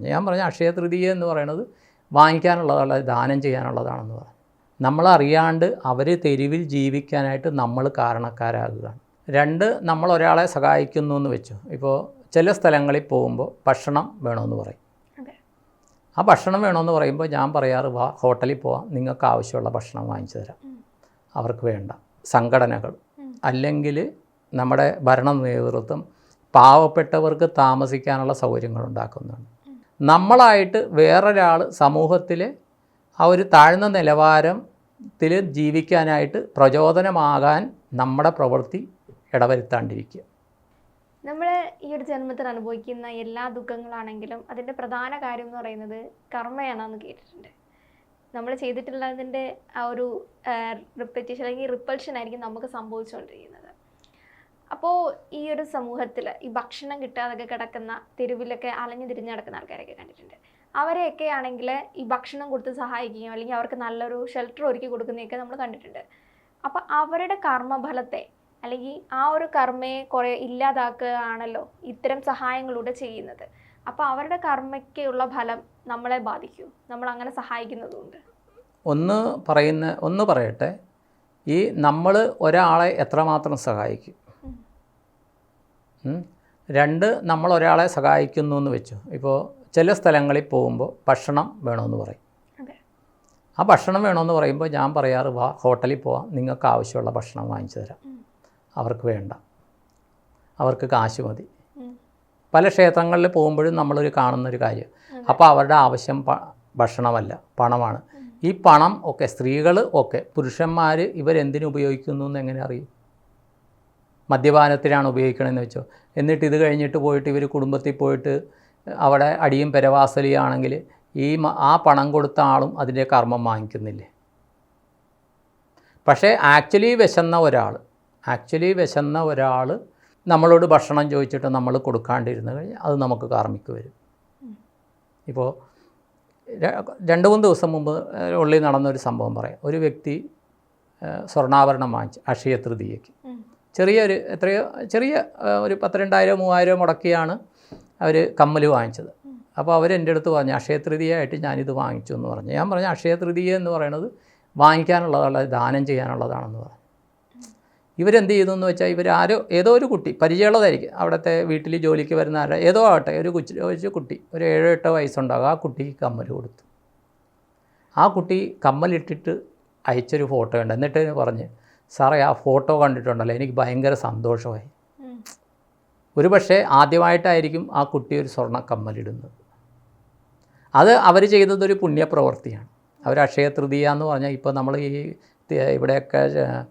ഞാൻ പറഞ്ഞ അക്ഷയ തൃതീയ എന്ന് പറയുന്നത് വാങ്ങിക്കാനുള്ളതല്ല ദാനം ചെയ്യാനുള്ളതാണെന്ന് പറഞ്ഞു. നമ്മളറിയാണ്ട് അവർ തെരുവിൽ ജീവിക്കാനായിട്ട് നമ്മൾ കാരണക്കാരാകുകയാണ് രണ്ട് നമ്മൾ ഒരാളെ സഹായിക്കുന്നു എന്ന് വെച്ചു. ഇപ്പോൾ ചില സ്ഥലങ്ങളിൽ പോകുമ്പോൾ ഭക്ഷണം വേണമെന്ന് പറയും. ആ ഭക്ഷണം വേണമെന്ന് പറയുമ്പോൾ ഞാൻ പറയാറ് വാ ഹോട്ടലിൽ പോവാം നിങ്ങൾക്ക് ആവശ്യമുള്ള ഭക്ഷണം വാങ്ങിച്ചു തരാം. അവർക്ക് വേണ്ട. സംഘടനകൾ. അല്ലെങ്കിൽ നമ്മുടെ ഭരണ നേതൃത്വം പാവപ്പെട്ടവർക്ക് താമസിക്കാനുള്ള സൗകര്യങ്ങൾ ഉണ്ടാക്കുന്നുണ്ട് നമ്മളായിട്ട് വേറൊരാൾ സമൂഹത്തിൽ ആ ഒരു താഴ്ന്ന നിലവാരത്തിൽ ജീവിക്കാനായിട്ട് പ്രചോദനമാകാൻ നമ്മുടെ പ്രവൃത്തി ഇടവരുത്താണ്ടിരിക്കുക. നമ്മൾ ഈ ഒരു ജന്മത്തിൽ അനുഭവിക്കുന്ന എല്ലാ ദുഃഖങ്ങളാണെങ്കിലും അതിന്റെ പ്രധാന കാര്യം എന്ന് പറയുന്നത് കർമ്മയാണെന്ന് കേട്ടിട്ടുണ്ട്. നമ്മൾ ചെയ്തിട്ടുള്ളതിന്റെ ആ ഒരു റിപ്പറ്റീഷൻ അല്ലെങ്കിൽ റിപ്പൾഷൻ ആയിരിക്കും നമുക്ക് സംഭവിച്ചുകൊണ്ടിരിക്കുന്നത്. അപ്പോൾ ഈ ഒരു സമൂഹത്തിൽ ഈ ഭക്ഷണം കിട്ടാതൊക്കെ കിടക്കുന്ന തെരുവിലൊക്കെ അലഞ്ഞു തിരിഞ്ഞ് നടക്കുന്ന ആൾക്കാരൊക്കെ കണ്ടിട്ടുണ്ട്. അവരെയൊക്കെ ആണെങ്കിൽ ഈ ഭക്ഷണം കൊടുത്ത് സഹായിക്കുകയും അല്ലെങ്കിൽ അവർക്ക് നല്ലൊരു ഷെൽട്ടർ ഒരുക്കി കൊടുക്കുന്നതൊക്കെ നമ്മൾ കണ്ടിട്ടുണ്ട്. അപ്പോൾ അവരുടെ കർമ്മഫലത്തെ അല്ലെങ്കിൽ ആ ഒരു കർമ്മയെ കുറേ ഇല്ലാതാക്കുകയാണല്ലോ ഇത്തരം സഹായങ്ങളിലൂടെ ചെയ്യുന്നത്. അപ്പോൾ അവരുടെ കർമ്മയ്ക്കുള്ള ഫലം നമ്മളെ ബാധിക്കും. നമ്മൾ അങ്ങനെ സഹായിക്കുന്നതുകൊണ്ട്. ഒന്ന് പറയുന്ന ഒന്ന് പറയട്ടെ. ഈ നമ്മൾ ഒരാളെ എത്രമാത്രം സഹായിക്കും. രണ്ട് നമ്മൾ ഒരാളെ സഹായിക്കുന്നു എന്ന് വെച്ചു. ഇപ്പോൾ ചില സ്ഥലങ്ങളിൽ പോകുമ്പോൾ ഭക്ഷണം വേണമെന്ന് പറയും. ആ ഭക്ഷണം വേണമെന്ന് പറയുമ്പോൾ ഞാൻ പറയാറ് വാ ഹോട്ടലിൽ പോവാം. നിങ്ങൾക്ക് ആവശ്യമുള്ള ഭക്ഷണം വാങ്ങിച്ചു തരാം. അവർക്ക് വേണ്ട. അവർക്ക് കാശ് മതി. പല ക്ഷേത്രങ്ങളിൽ പോകുമ്പോഴും നമ്മളൊരു കാണുന്നൊരു കാര്യം. അപ്പോൾ അവരുടെ ആവശ്യം ഭക്ഷണമല്ല പണമാണ്. ഈ പണം ഒക്കെ സ്ത്രീകൾ ഒക്കെ പുരുഷന്മാർ ഇവരെന്തിനു ഉപയോഗിക്കുന്നു എന്ന് എങ്ങനെ അറിയും? മദ്യപാനത്തിനാണ് ഉപയോഗിക്കണമെന്ന് വെച്ചോ. എന്നിട്ട് ഇത് കഴിഞ്ഞിട്ട് പോയിട്ട് ഇവർ കുടുംബത്തിൽ പോയിട്ട് അവിടെ അടിയും പെരവാസലിയാണെങ്കിൽ ഈ ആ പണം കൊടുത്ത ആളും അതിന്റെ കർമ്മം വാങ്ങിക്കുന്നില്ലേ. പക്ഷേ ആക്ച്വലി വിശന്ന ഒരാൾ ആക്ച്വലി വിശന്ന ഒരാൾ നമ്മളോട് ഭക്ഷണം ചോദിച്ചിട്ട് നമ്മൾ കൊടുക്കാണ്ടിരുന്നു കഴിഞ്ഞാൽ അത് നമുക്ക് കാർമ്മിക്ക് വരും. ഇപ്പോൾ രണ്ട് മൂന്ന് ദിവസം മുമ്പ് ഉള്ളിൽ നടന്നൊരു സംഭവം പറയാം. ഒരു വ്യക്തി സ്വർണാഭരണം വാങ്ങിച്ചു അക്ഷയ തൃതീയയ്ക്ക്. ചെറിയൊരു എത്രയോ ചെറിയ ഒരു പത്ത് രണ്ടായിരം മൂവായിരം മുടക്കിയാണ് അവർ കമ്മൽ വാങ്ങിച്ചത്. അപ്പോൾ അവർ എന്റെ അടുത്ത് പറഞ്ഞു അക്ഷയ തൃതീയായിട്ട് ഞാനിത് വാങ്ങിച്ചു എന്ന് പറഞ്ഞു. ഞാൻ പറഞ്ഞു അക്ഷയ തൃതീയ എന്ന് പറയുന്നത് വാങ്ങിക്കാനുള്ളതല്ല ദാനം ചെയ്യാനുള്ളതാണെന്ന് പറഞ്ഞു. ഇവരെന്ത് ചെയ്തു എന്ന് വെച്ചാൽ ഇവർ ആരോ ഏതോ ഒരു കുട്ടി പരിചയമുള്ളതായിരിക്കും. അവിടുത്തെ വീട്ടിൽ ജോലിക്ക് വരുന്ന ആരോ ഏതോ ആവട്ടെ ഒരു കൊച്ചു ഒരു കുട്ടി ഒരു ഏഴോ എട്ടോ വയസ്സുണ്ടാകും ആ കുട്ടിക്ക് കമ്മൽ കൊടുത്തു. ആ കുട്ടി കമ്മലിട്ടിട്ട് അയച്ചൊരു ഫോട്ടോ ഉണ്ട് എന്നിട്ട് പറഞ്ഞ് സാറേ ആ ഫോട്ടോ കണ്ടിട്ടുണ്ടല്ലോ എനിക്ക് ഭയങ്കര സന്തോഷമായി. ഒരു പക്ഷേ ആദ്യമായിട്ടായിരിക്കും ആ കുട്ടി ഒരു സ്വർണ കമ്മലിടുന്നത്. അത് അവർ ചെയ്തതൊരു പുണ്യപ്രവൃത്തിയാണ്. അവർ അക്ഷയ തൃതീയ എന്ന് പറഞ്ഞാൽ ഇപ്പോൾ നമ്മൾ ഈ ഇവിടെയൊക്കെ ജുവല്ലറിയിലൊക്കെ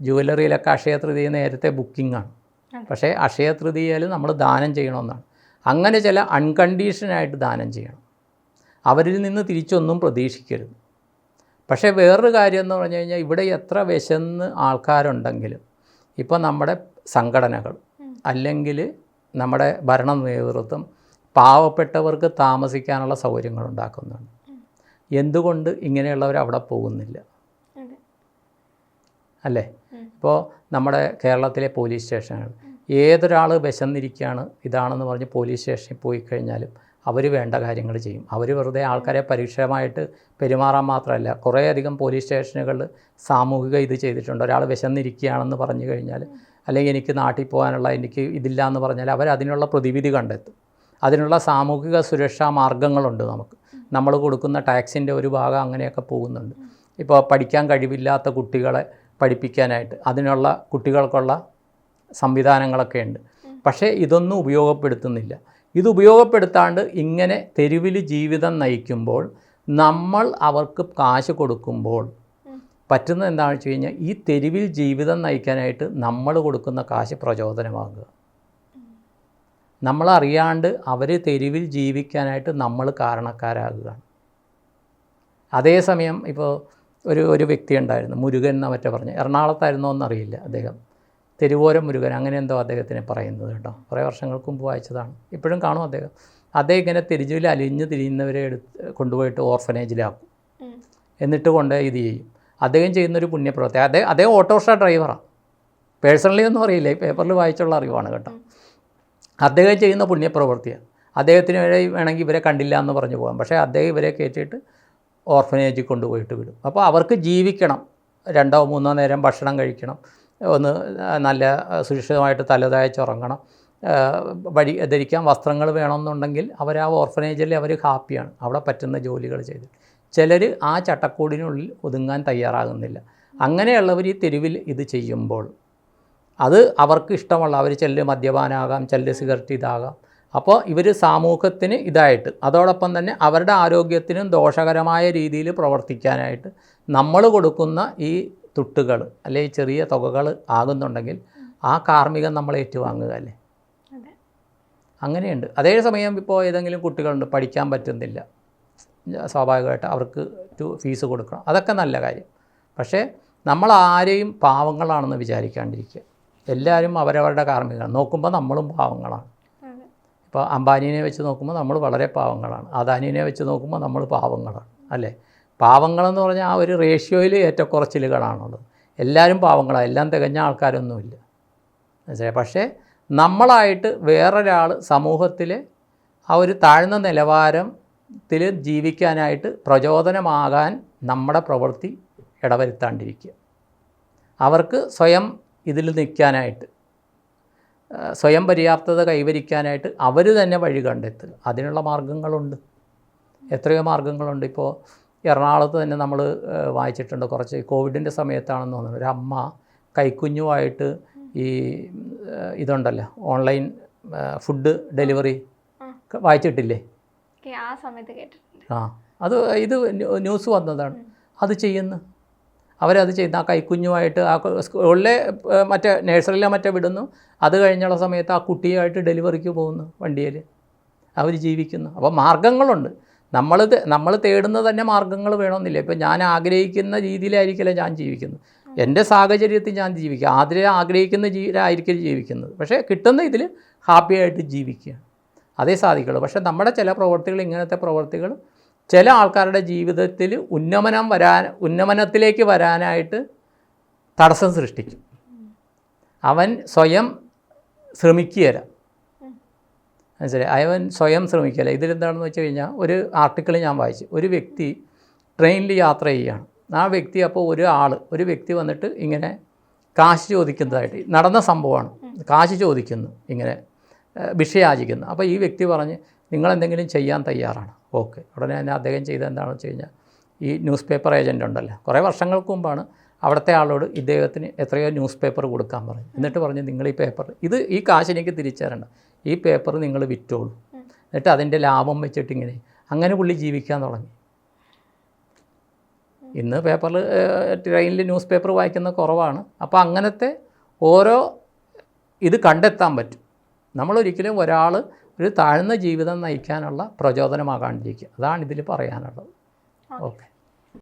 ജുവലറിയിലൊക്കെ അക്ഷയ തൃതീയ നേരത്തെ ബുക്കിംഗാണ് പക്ഷേ അക്ഷയ തൃതീയയിൽ നമ്മൾ ദാനം ചെയ്യണമെന്നാണ്. അങ്ങനെ ചില അൺകണ്ടീഷനായിട്ട് ദാനം ചെയ്യണം. അവരിൽ നിന്ന് തിരിച്ചൊന്നും പ്രതീക്ഷിക്കരുത്. പക്ഷേ വേറൊരു കാര്യം എന്ന് പറഞ്ഞു കഴിഞ്ഞാൽ ഇവിടെ എത്ര വിശന്ന് ആൾക്കാരുണ്ടെങ്കിലും ഇപ്പോൾ നമ്മുടെ സംഘടനകൾ അല്ലെങ്കിൽ നമ്മുടെ ഭരണ നേതൃത്വം പാവപ്പെട്ടവർക്ക് താമസിക്കാനുള്ള സൗകര്യങ്ങൾ ഉണ്ടാക്കുന്നുണ്ട്. എന്തുകൊണ്ട് ഇങ്ങനെയുള്ളവർ അവിടെ പോകുന്നില്ല? അല്ലേ. ഇപ്പോൾ നമ്മുടെ കേരളത്തിലെ പോലീസ് സ്റ്റേഷനുകൾ ഏതൊരാൾ വിശന്നിരിക്കുകയാണ് ഇതാണെന്ന് പറഞ്ഞ് പോലീസ് സ്റ്റേഷനിൽ പോയി കഴിഞ്ഞാലും അവർ വേണ്ട കാര്യങ്ങൾ ചെയ്യും. അവർ വെറുതെ ആൾക്കാരെ പരീക്ഷമായിട്ട് പെരുമാറാൻ മാത്രമല്ല കുറേയധികം പോലീസ് സ്റ്റേഷനുകളിൽ സാമൂഹിക ഇത് ചെയ്തിട്ടുണ്ട്. ഒരാൾ വിശന്നിരിക്കുകയാണെന്ന് പറഞ്ഞു കഴിഞ്ഞാൽ അല്ലെങ്കിൽ എനിക്ക് നാട്ടിൽ പോകാനുള്ള എനിക്ക് ഇതില്ല എന്ന് പറഞ്ഞാൽ അവർ അതിനുള്ള പ്രതിവിധി കണ്ടെത്തും. അതിനുള്ള സാമൂഹിക സുരക്ഷാ മാർഗങ്ങളുണ്ട് നമുക്ക്. നമ്മൾ കൊടുക്കുന്ന ടാക്സിന്റെ ഒരു ഭാഗം അങ്ങനെയൊക്കെ പോകുന്നുണ്ട്. ഇപ്പോൾ പഠിക്കാൻ കഴിവില്ലാത്ത കുട്ടികളെ പഠിപ്പിക്കാനായിട്ട് അതിനുള്ള കുട്ടികൾക്കുള്ള സംവിധാനങ്ങളൊക്കെ ഉണ്ട്. പക്ഷേ ഇതൊന്നും ഉപയോഗപ്പെടുത്തുന്നില്ല. ഇത് ഉപയോഗപ്പെടുത്താണ്ട് ഇങ്ങനെ തെരുവിൽ ജീവിതം നയിക്കുമ്പോൾ നമ്മൾ അവർക്ക് കാശ് കൊടുക്കുമ്പോൾ പറ്റുന്നത് എന്താണെന്ന് വെച്ച് കഴിഞ്ഞാൽ ഈ തെരുവിൽ ജീവിതം നയിക്കാനായിട്ട് നമ്മൾ കൊടുക്കുന്ന കാശ് പ്രചോദനമാകുക. നമ്മളറിയാണ്ട് അവർ തെരുവിൽ ജീവിക്കാനായിട്ട് നമ്മൾ കാരണക്കാരാകുകയാണ് അതേസമയം ഇപ്പോൾ ഒരു ഒരു വ്യക്തി ഉണ്ടായിരുന്നു മുരുകൻ എന്ന മറ്റേ പറഞ്ഞു എറണാകുളത്തായിരുന്നോ എന്നറിയില്ല അദ്ദേഹം. തെരുവോരം മുരുകൻ അങ്ങനെ എന്തോ അദ്ദേഹത്തിനെ പറയുന്നത് കേട്ടോ. കുറേ വർഷങ്ങൾക്ക് മുമ്പ് വായിച്ചതാണ്. ഇപ്പോഴും കാണും അദ്ദേഹം. അദ്ദേഹം ഇങ്ങനെ തിരിച്ചുവിൽ അലിഞ്ഞ് തിരിയുന്നവരെ എടുത്ത് കൊണ്ടുപോയിട്ട് ഓർഫനേജിലാക്കും. എന്നിട്ട് കൊണ്ട് ഇത് ചെയ്യും. അദ്ദേഹം ചെയ്യുന്നൊരു പുണ്യപ്രവർത്തി. അദ്ദേഹം അദ്ദേഹം ഓട്ടോറിക്ഷ ഡ്രൈവറാണ് പേഴ്സണലി ഒന്നും അറിയില്ല. ഈ പേപ്പറിൽ വായിച്ചുള്ള അറിവാണ് കേട്ടോ. അദ്ദേഹം ചെയ്യുന്ന പുണ്യപ്രവൃത്തിയാണ് അദ്ദേഹത്തിന് വരെ വേണമെങ്കിൽ ഇവരെ കണ്ടില്ല എന്ന് പറഞ്ഞു പോകാം. പക്ഷേ അദ്ദേഹം ഇവരെ കയറ്റിയിട്ട് ഓർഫനേജിൽ കൊണ്ടുപോയിട്ട് വിടും. അപ്പോൾ അവർക്ക് ജീവിക്കണം. രണ്ടോ മൂന്നോ നേരം ഭക്ഷണം കഴിക്കണം. ഒന്ന് നല്ല സുരക്ഷിതമായിട്ട് തലതായച്ചുറങ്ങണം വഴി ധരിക്കാൻ വസ്ത്രങ്ങൾ വേണമെന്നുണ്ടെങ്കിൽ അവർ ആ ഓർഫനേജിൽ അവർ ഹാപ്പിയാണ്. അവിടെ പറ്റുന്ന ജോലികൾ ചെയ്ത്. ചിലർ ആ ചട്ടക്കൂടിനുള്ളിൽ ഒതുങ്ങാൻ തയ്യാറാകുന്നില്ല. അങ്ങനെയുള്ളവർ ഈ തെരുവിൽ ഇത് ചെയ്യുമ്പോൾ അത് അവർക്ക് ഇഷ്ടമുള്ള അവർ ചിലർ മദ്യപാനാകാം ചിലർ സിഗരറ്റ് ഇതാകാം. അപ്പോൾ ഇവർ സമൂഹത്തിന് ഇതായിട്ട് അതോടൊപ്പം തന്നെ അവരുടെ ആരോഗ്യത്തിനും ദോഷകരമായ രീതിയിൽ പ്രവർത്തിക്കാനായിട്ട് നമ്മൾ കൊടുക്കുന്ന ഈ തുട്ടുകൾ അല്ലെങ്കിൽ ചെറിയ തുകകൾ ആകുന്നുണ്ടെങ്കിൽ ആ കാർമ്മികം നമ്മൾ ഏറ്റുവാങ്ങുക അല്ലേ? അങ്ങനെയുണ്ട്. അതേ സമയം ഇപ്പോൾ ഏതെങ്കിലും കുട്ടികളുണ്ട് പഠിക്കാൻ പറ്റുന്നില്ല. സ്വാഭാവികമായിട്ട് അവർക്ക് ടു ഫീസ് കൊടുക്കണം. അതൊക്കെ നല്ല കാര്യം. പക്ഷേ നമ്മൾ ആരെയും പാവങ്ങളാണെന്ന് വിചാരിക്കാണ്ടിരിക്കുക. എല്ലാവരും അവരവരുടെ കാർമ്മികമാണ് നോക്കുമ്പോൾ നമ്മളും പാവങ്ങളാണ്. ഇപ്പോൾ അംബാനിനെ വെച്ച് നോക്കുമ്പോൾ നമ്മൾ വളരെ പാവങ്ങളാണ്. അദാനിനെ വെച്ച് നോക്കുമ്പോൾ നമ്മൾ പാവങ്ങളാണ്. അല്ലേ? പാവങ്ങളെന്ന് പറഞ്ഞാൽ ആ ഒരു റേഷ്യോയിൽ ഏറ്റക്കുറച്ചിലുകളാണുള്ളത്. എല്ലാവരും പാവങ്ങളാണ്. എല്ലാം തികഞ്ഞ ആൾക്കാരൊന്നുമില്ല. മനസ്സിലായി? പക്ഷേ നമ്മളായിട്ട് വേറൊരാൾ സമൂഹത്തിൽ ആ ഒരു താഴ്ന്ന നിലവാരത്തിൽ ജീവിക്കാനായിട്ട് പ്രചോദനമാകാൻ നമ്മുടെ പ്രവൃത്തി ഇടവരുത്താണ്ടിരിക്കുക. അവർക്ക് സ്വയം ഇതിൽ നിൽക്കാനായിട്ട് സ്വയം പര്യാപ്തത കൈവരിക്കാനായിട്ട് അവർ തന്നെ വഴി കണ്ടെത്തുക. അതിനുള്ള മാർഗങ്ങളുണ്ട് എത്രയോ മാർഗങ്ങളുണ്ട് ഇപ്പോൾ എറണാകുളത്ത് തന്നെ നമ്മൾ വായിച്ചിട്ടുണ്ട് കുറച്ച് കോവിഡിന്റെ സമയത്താണെന്ന് തോന്നുന്നു. ഒരു അമ്മ കൈക്കുഞ്ഞുമായിട്ട് ഈ ഇതുണ്ടല്ലോ ഓൺലൈൻ ഫുഡ് ഡെലിവറി വായിച്ചിട്ടില്ലേ? ആ സമയത്ത് കേട്ടിട്ടുണ്ട്. ആ അത് ഇത് ന്യൂസ് വന്നതാണ്. അത് ചെയ്യുന്ന. അവരത് ചെയ്യുന്ന. ആ കൈക്കുഞ്ഞുമായിട്ട് ആ സ്കൂളിലെ മറ്റേ നേഴ്സറിയിലെ മറ്റേ വിടുന്നു. അത് കഴിഞ്ഞുള്ള സമയത്ത് ആ കുട്ടിയായിട്ട് ഡെലിവറിക്ക് പോകുന്നു വണ്ടിയിൽ അവർ ജീവിക്കുന്നു. അപ്പോൾ മാർഗങ്ങളുണ്ട്. നമ്മൾ നമ്മൾ തേടുന്ന തന്നെ മാർഗങ്ങൾ വേണമെന്നില്ല. ഇപ്പം ഞാൻ ആഗ്രഹിക്കുന്ന രീതിയിലായിരിക്കില്ല ഞാൻ ജീവിക്കുന്നത്. എന്റെ സാഹചര്യത്തിൽ ഞാൻ ജീവിക്കുക. ആദ്യം ആഗ്രഹിക്കുന്ന ജീവിതമായിരിക്കും ജീവിക്കുന്നത്. പക്ഷേ കിട്ടുന്ന ഇതിൽ ഹാപ്പിയായിട്ട് ജീവിക്കുക. അതേ സാധിക്കുള്ളൂ. പക്ഷേ നമ്മുടെ ചില പ്രവൃത്തികൾ ഇങ്ങനത്തെ പ്രവൃത്തികൾ ചില ആൾക്കാരുടെ ജീവിതത്തിൽ ഉന്നമനം വരാൻ ഉന്നമനത്തിലേക്ക് വരാനായിട്ട് തടസ്സം സൃഷ്ടിക്കും. അവൻ സ്വയം ശ്രമിക്കുകയില്ല. മനസ്സിലായി? അവൻ സ്വയം ശ്രമിക്കില്ല ഇതിലെന്താണെന്ന് വെച്ച് കഴിഞ്ഞാൽ ഒരു ആർട്ടിക്കിൾ ഞാൻ വായിച്ചു. ഒരു വ്യക്തി ട്രെയിനിൽ യാത്ര ചെയ്യുകയാണ്. ആ വ്യക്തി അപ്പോൾ ഒരു ആൾ ഒരു വ്യക്തി വന്നിട്ട് ഇങ്ങനെ കാശ് ചോദിക്കുന്നതായിട്ട് നടന്ന സംഭവമാണ്. കാശ് ചോദിക്കുന്നു ഇങ്ങനെ വിഷയാചിക്കുന്നു. അപ്പോൾ ഈ വ്യക്തി പറഞ്ഞ് നിങ്ങൾ എന്തെങ്കിലും ചെയ്യാൻ തയ്യാറാണ്. ഓക്കെ. ഉടനെ തന്നെ അദ്ദേഹം ചെയ്തത് എന്താണെന്ന് വെച്ച് കഴിഞ്ഞാൽ ഈ ന്യൂസ് പേപ്പർ ഏജന്റ് ഉണ്ടല്ലോ. കുറേ വർഷങ്ങൾക്ക് മുമ്പാണ് അവിടുത്തെ ആളോട് ഇദ്ദേഹത്തിന് എത്രയോ ന്യൂസ് പേപ്പർ കൊടുക്കാൻ പറഞ്ഞു എന്നിട്ട് പറഞ്ഞു നിങ്ങൾ ഈ പേപ്പർ ഇത് ഈ കാശ് എനിക്ക് തിരിച്ചു തരണ്ട ഈ പേപ്പർ നിങ്ങൾ വിറ്റോളൂ. എന്നിട്ട് അതിന്റെ ലാഭം വെച്ചിട്ട് ഇങ്ങനെ അങ്ങനെ പുള്ളി ജീവിക്കാൻ തുടങ്ങി. ഇന്ന് പേപ്പറിൽ ട്രെയിനിൽ ന്യൂസ് പേപ്പർ വായിക്കുന്ന കുറവാണ്. അപ്പോൾ അങ്ങനത്തെ ഓരോ ഇത് കണ്ടെത്താൻ പറ്റും. നമ്മളൊരിക്കലും ഒരാൾ ഒരു താഴ്ന്ന ജീവിതം നയിക്കാനുള്ള പ്രചോദനമാകാണ്ടിരിക്കുക. അതാണ് ഇതിൽ പറയാനുള്ളത്. ഓക്കെ.